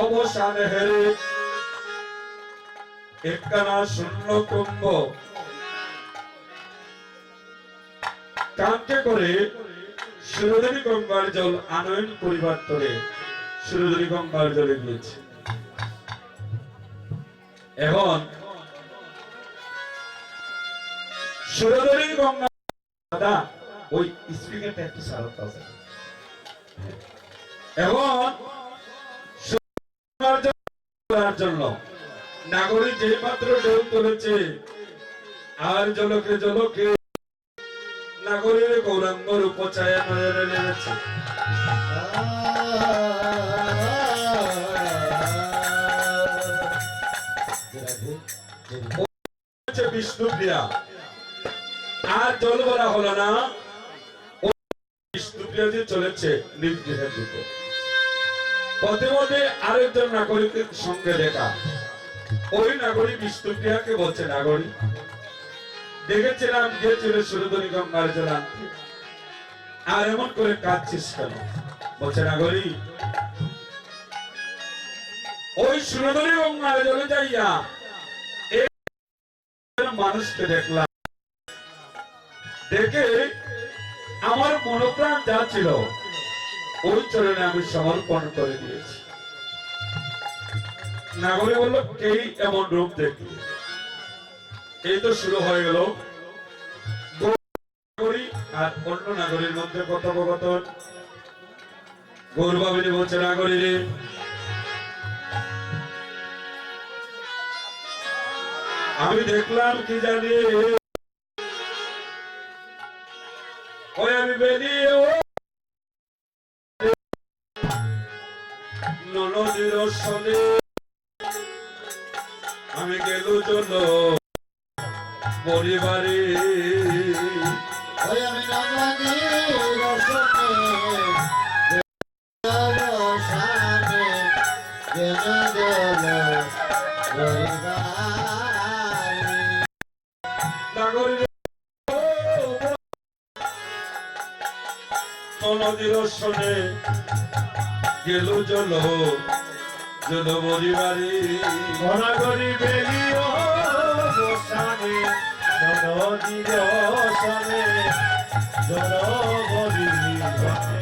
অবসানে হেরে। একখানা শূন্য কুম্ভ। কাঁদতে করে সুরধনী গঙ্গার জল আনয়ন পরিবার তরে সুরধনী গঙ্গার জলে গিয়েছে। এখন সুরধনী গঙ্গা দাদা, ওই স্পিকারটা একটু সারাতে আছে। এখন করার জন্য নাগরিক যে ঢেউ তুলেছে, আর গৌরাঙ্গ রূপ ছায়া বিষ্ণুপ্রিয়া আর জল ভরা হলো না বিষ্ণুপ্রিয়া দিয়ে চলেছে নির্দেহের দিকে। পথে পথে আরেকজন নাগরিকের সঙ্গে দেখা। ওই নাগরিক বিষ্ণুপ্রিয়াকে বলছে, নাগরিক, দেখেছিলাম, গিয়েছিল সুরধনী গঙ্গার জল আর এমন করে কাঁদছিস কেন? বলছে, নাগরিক, ওই সুরধনী গঙ্গার জলে যাইয়া মানুষকে দেখলাম। দেখে আমার মনোপ্রাণ যা ছিল ওই চরণে আমি সমর্পণ করে দিয়েছি। নাগরিক বলল, কেই এমন রূপ দেখি এই তো শুরু হয়ে গেল। আর অন্য নাগরিক মধ্যে কথোপকথন। গৌরবাবিনী বলছে নাগরিক আমি দেখলাম কি জানি? ওই আমি বেরিয়ে সনে আমি গেল চলো পরিবারে আমি নগরীর রসনে গেল রবিবারে। নাগরীর ননদীর সনে গেল চলো জল গোসানে ঘনাগরি গোসানে বসানে নদীর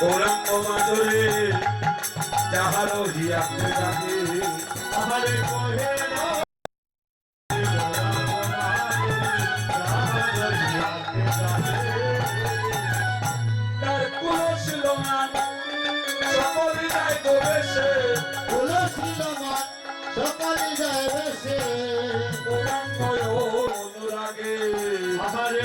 গৌরাঙ্গ মাধুরী যাহার হিয়া জাগে আমারে কহে সকল যায় বেশে। অনুরাগে আমারে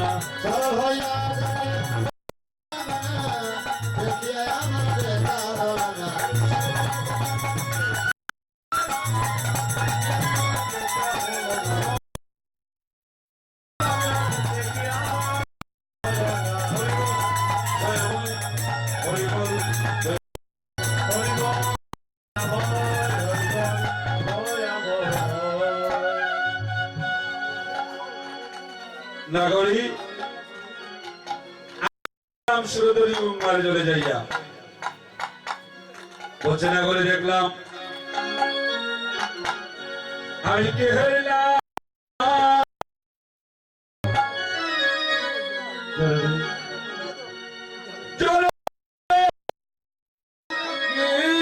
না। হইয়া নাগরী। সুরদরি মারে চলে যাইয়া। বচনা করে দেখলাম। আমি কে হইলাম?